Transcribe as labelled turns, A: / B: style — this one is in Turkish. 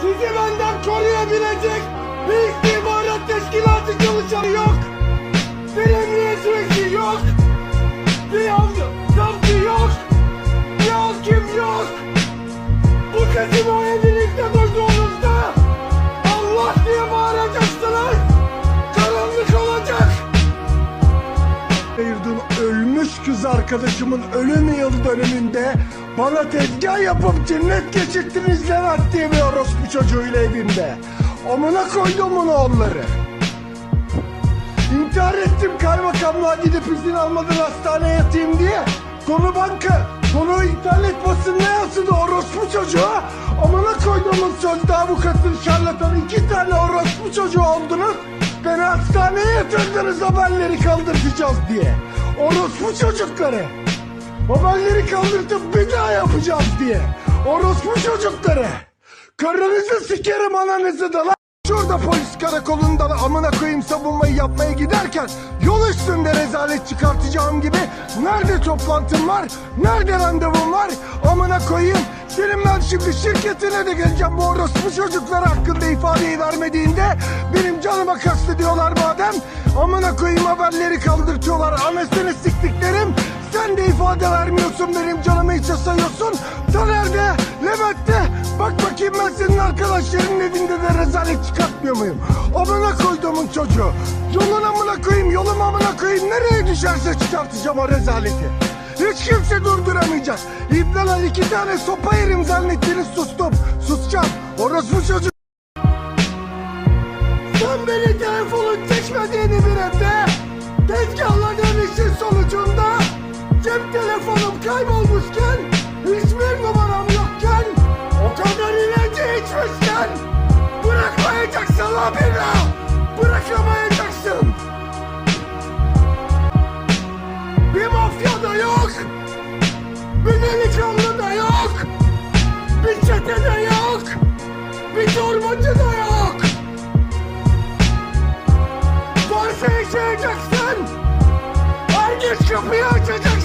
A: Sizi benden koruyabilecek bir istihbarat teşkilatı çalışanı yok. Bir emniyet sürekli yok. Bir avcı, savcı yok. Bir hakim yok. Bu sesi bu evlilikte ölmüş kız arkadaşımın ölüm yıl dönümünde bana tezgah yapıp cennet geçittiniz Levent diye bir orospu çocuğuyla evimde. Amına koydum bunu onları. İntihar ettim kaymakamlığa gidip izin almadan hastaneye yatayım diye. Konu banka, konu internet basınına yansıdı orospu çocuğu. Amına koyduğumuz sözde avukatın şarlatan iki tane orospu çocuğu oldunuz. Beni hastaneye yatırdınız haberleri kaldıracağız diye. Orospu çocukları. Haberleri kaldırtıp bir daha yapacağız diye. Orospu çocukları. Karınızı sikerim ananızı da lan. Şurada polis karakolundan amına koyayım savunmayı yapmaya giderken yol üstünde rezalet çıkartacağım gibi nerede toplantım var, nerede randevum var? Amına koyayım senin ben şimdi şirketine de geleceğim. Bu orospu çocuklar hakkında ifadeyi vermediğinde benim canıma kastediyorlar madem. Amına koyayım haberleri kaldırtıyorlar. Anasını siktiklerim sen de ifade vermiyorsun. Benim canımı içe sayıyorsun. Taner'de, Levent'te bak bakayım ben senin arkadaşlarının evinde de rezalet çıkartmıyor muyum? Amına koyduğumun çocuğu. Yolun amına koyayım, yolum amına koyayım. Nereye düşerse çıkartacağım o rezaleti. Hiç kimse durduramayacak. İbnalar iki tane sopa yerim zannettiniz sustum. Susacağım. Orospu çocuk. Sen beni telefonun çekmediğini bir evde Tezgahladığın Bir da yok. Varsa yaşayacaksın Herkes kapıyı açacak